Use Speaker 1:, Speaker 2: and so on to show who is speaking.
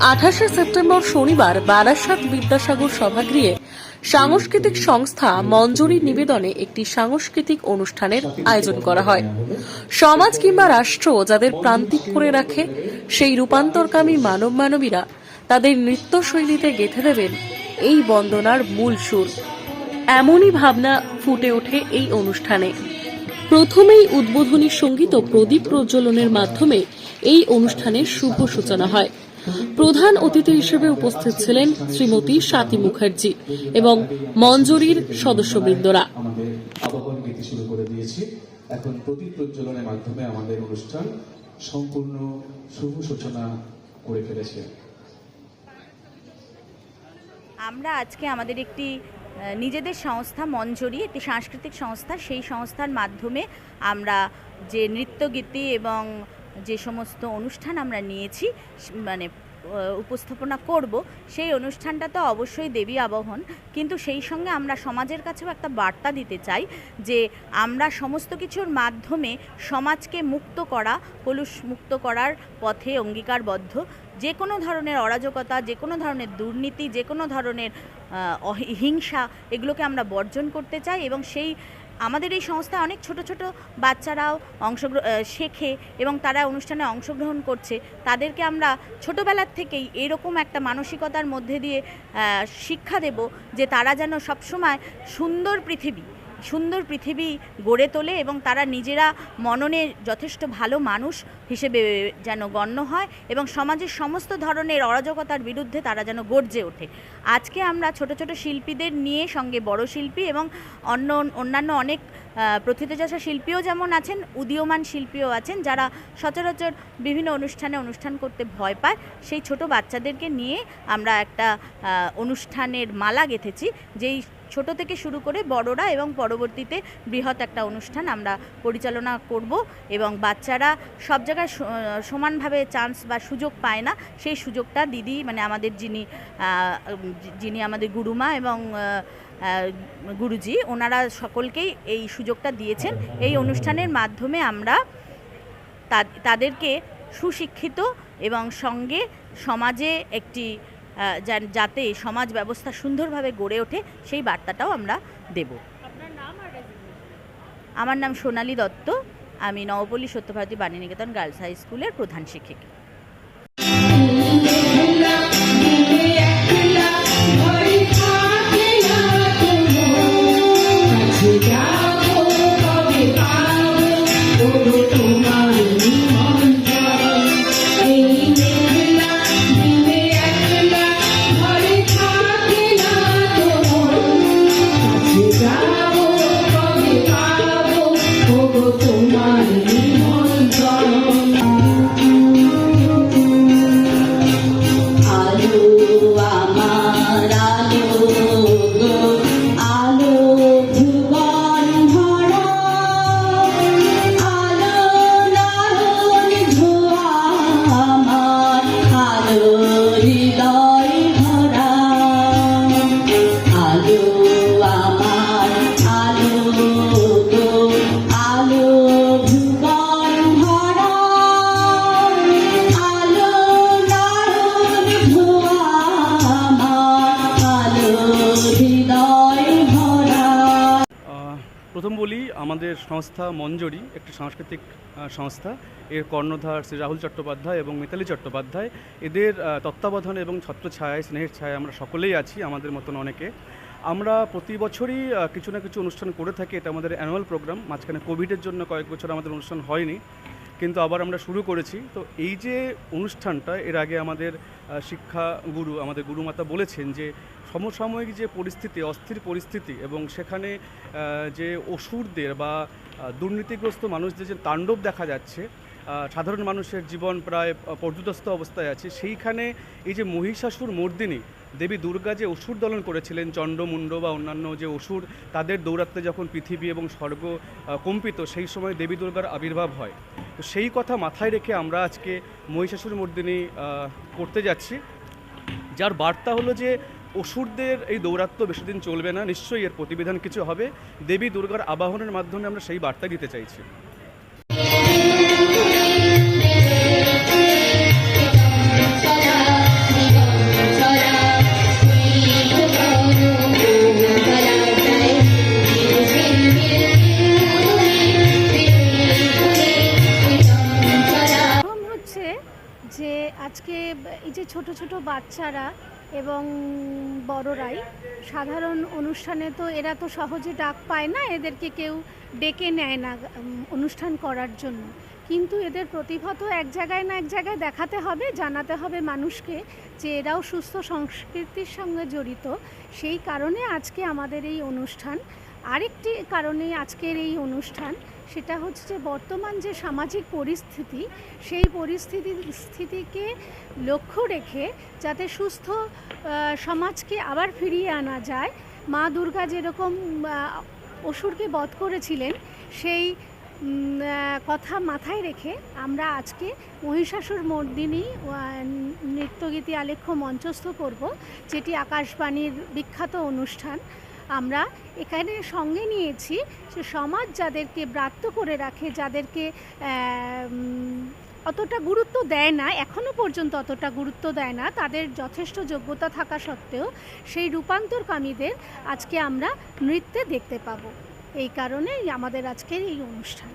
Speaker 1: আঠাশে সেপ্টেম্বর শনিবার বারাসাত বিদ্যাসাগর সভাগৃহে সাংস্কৃতিক সংস্থা মঞ্জুরি নিবেদনে একটি সাংস্কৃতিক অনুষ্ঠানের আয়োজন করা হয়। সমাজ কিংবা রাষ্ট্র যাদের প্রান্তিক করে রাখে, সেই রূপান্তরকামী মানব মানবীরা তাদের নৃত্যশৈলীতে গেঁথে দেবেন এই বন্দনার মূল সুর। এমনই ভাবনা ফুটে ওঠে এই অনুষ্ঠানে। প্রথমেই উদ্বোধনী সংগীত ও প্রদীপ প্রজ্বলনের মাধ্যমে এই অনুষ্ঠানের শুভ সূচনা হয়। প্রধান অতিথি হিসেবে উপস্থিত ছিলেন শ্রীমতী স্বাতি মুখার্জি এবং মঞ্জুরির সদস্যবৃন্দরা।
Speaker 2: আমাদের গীতি শুরু করে দিয়েছি। এখন প্রদীপ প্রজ্বলনের মাধ্যমে আমাদের অনুষ্ঠান সম্পূর্ণ শুভ সূচনা করে ফেলেছে।
Speaker 3: আমরা আজকে আমাদের একটি নিজেদের সংস্থা মঞ্জরি একটি সাংস্কৃতিক সংস্থা সেই সংস্থার মাধ্যমে আমরা যে নৃত্যগীতি এবং যে সমস্ত অনুষ্ঠান আমরা নিয়েছি মানে উপস্থাপনা করব, সেই অনুষ্ঠানটা তো অবশ্যই দেবী আবহন। কিন্তু সেই সঙ্গে আমরা সমাজের কাছেও একটা বার্তা দিতে চাই যে, আমরা সমস্ত কিছুর মাধ্যমে সমাজকে মুক্ত করা কলুষ মুক্ত করার পথে অঙ্গীকারবদ্ধ। যে কোনো ধরনের অরাজকতা, যে কোনো ধরনের দুর্নীতি, যে কোনো ধরনের হিংসা, এগুলোকে আমরা বর্জন করতে চাই এবং সেই আমাদের এই সংস্থায় অনেক ছোট ছোট বাচ্চারাও অংশগ্রহ শেখে এবং তারা অনুষ্ঠানে অংশগ্রহণ করছে। তাদেরকে আমরা ছোটোবেলার থেকেই এরকম একটা মানসিকতার মধ্যে দিয়ে শিক্ষা দেব যে তারা যেন সবসময় সুন্দর পৃথিবী। সুন্দর পৃথিবী গড়ে তোলে এবং তারা নিজেরা মননে যথেষ্ট ভালো মানুষ হিসেবে যেন গণ্য হয় এবং সমাজের সমস্ত ধরনের অরাজকতার বিরুদ্ধে তারা যেন গর্জে ওঠে। আজকে আমরা ছোট ছোট শিল্পীদের নিয়ে সঙ্গে বড় শিল্পী এবং অন্য অন্যান্য অনেক প্রথিতযশা শিল্পীও যেমন আছেন, উদীয়মান শিল্পীও আছেন, যারা সচরাচর বিভিন্ন অনুষ্ঠানে অনুষ্ঠান করতে ভয় পায়, সেই ছোট বাচ্চাদেরকে নিয়ে আমরা একটা অনুষ্ঠানের মালা গেঁথেছি, যেই ছোট থেকে শুরু করে বড়রা এবং পরবর্তীতে বৃহৎ একটা অনুষ্ঠান আমরা পরিচালনা করব এবং বাচ্চারা সব জায়গায় সমানভাবে চান্স বা সুযোগ পায় না, সেই সুযোগটা দিদি মানে আমাদের যিনি যিনি আমাদের গুরুমা এবং গুরুজি, ওনারা সকলকেই এই সুযোগটা দিয়েছেন। এই অনুষ্ঠানের মাধ্যমে আমরা তাদেরকে সুশিক্ষিত এবং সঙ্গে সমাজে একটি যাতে সমাজ ব্যবস্থা সুন্দরভাবে গড়ে ওঠে সেই বার্তাটাও আমরা দেব। আমার নাম সোনালী দত্ত। আমি নবপল্লী সত্যভারতী বাণীনিকেতন গার্লস হাই স্কুলের প্রধান শিক্ষিকা।
Speaker 4: প্রথম বলি, আমাদের সংস্থা মঞ্জরি, একটি সাংস্কৃতিক সংস্থা। এর কর্ণধার শ্রী রাহুল চট্টোপাধ্যায় এবং মিতালি চট্টোপাধ্যায়। এদের তত্ত্বাবধান এবং ছত্রছায়ায়, স্নেহের ছায় আমরা সকলেই আছি, আমাদের মতন অনেকে। আমরা প্রতি বছরই কিছু না কিছু অনুষ্ঠান করে থাকি। এটা আমাদের অ্যানুয়াল প্রোগ্রাম মাঝখানে কোভিডের জন্য কয়েক বছর আমাদের অনুষ্ঠান হয়নি। কিন্তু আবার আমরা শুরু করেছি। তো এই যে অনুষ্ঠানটা, এর আগে আমাদের শিক্ষা গুরু, আমাদের গুরুমাতা বলেছেন যে সমসাময়িক যে পরিস্থিতি, অস্থির পরিস্থিতি এবং সেখানে যে অসুরদের বা দুর্নীতিগ্রস্ত মানুষদের যে তাণ্ডব দেখা যাচ্ছে সাধারণ মানুষের জীবন প্রায় পর্যুদস্ত অবস্থায় আছে, সেইখানে এই যে মহিষাসুর মর্দিনী, দেবী দুর্গা যে অসুর দলন করেছিলেন চণ্ডমুণ্ড বা অন্যান্য যে অসুর, তাদের দৌরাত্মে যখন পৃথিবী এবং স্বর্গ কম্পিত, সেই সময় দেবী দুর্গার আবির্ভাব হয়। তো সেই কথা মাথায় রেখে আমরা আজকে মহিষাসুর মর্দিনী করতে যাচ্ছি। যার বার্তা হলো যে, অসুরদের এই দৌরাত্ম্য বেশি দিন চলবে না। নিশ্চয়ই এর প্রতিবিধান কিছু হবে। দেবী দুর্গার আবাহনের মাধ্যমে আমরা সেই বার্তা দিতে চাইছি।
Speaker 5: এই যে ছোট ছোট বাচ্চারা এবং বড়রাই সাধারণ অনুষ্ঠানে তো এরা তো সহজে ডাক পায় না, এদেরকে কেউ ডেকে নেয় না অনুষ্ঠান করার জন্য। কিন্তু এদের প্রতিভা তো এক জায়গায় না এক জায়গায় দেখাতে হবে, জানাতে হবে মানুষকে যে এরাও সুস্থ সংস্কৃতির সঙ্গে জড়িত। সেই কারণে আজকে আমাদের এই অনুষ্ঠান। আরেকটি কারণে আজকের এই অনুষ্ঠান সেটা হচ্ছে বর্তমান যে সামাজিক পরিস্থিতি, সেই পরিস্থিতি, স্থিতিকে লক্ষ্য রেখে যাতে সুস্থ সমাজকে আবার ফিরিয়ে আনা যায়, মা দুর্গা যেরকম অসুরকে বধ করেছিলেন, সেই কথা মাথায় রেখে আমরা আজকে মহিষাসুর মর্দিনী নৃত্যগীতি আলেখ্য মঞ্চস্থ করব, যেটি আকাশবাণীর বিখ্যাত অনুষ্ঠান। আমরা এখানে সঙ্গে নিয়েছি যে সমাজ যাদেরকে ব্রাত্য করে রাখে, যাদেরকে অতটা গুরুত্ব দেয় না এখনও পর্যন্ত অতটা গুরুত্ব দেয় না, তাদের যথেষ্ট যোগ্যতা থাকা সত্ত্বেও সেই রূপান্তরকামীদের আজকে আমরা নৃত্যে দেখতে পাবো। এই কারণেই আমাদের আজকের এই অনুষ্ঠান।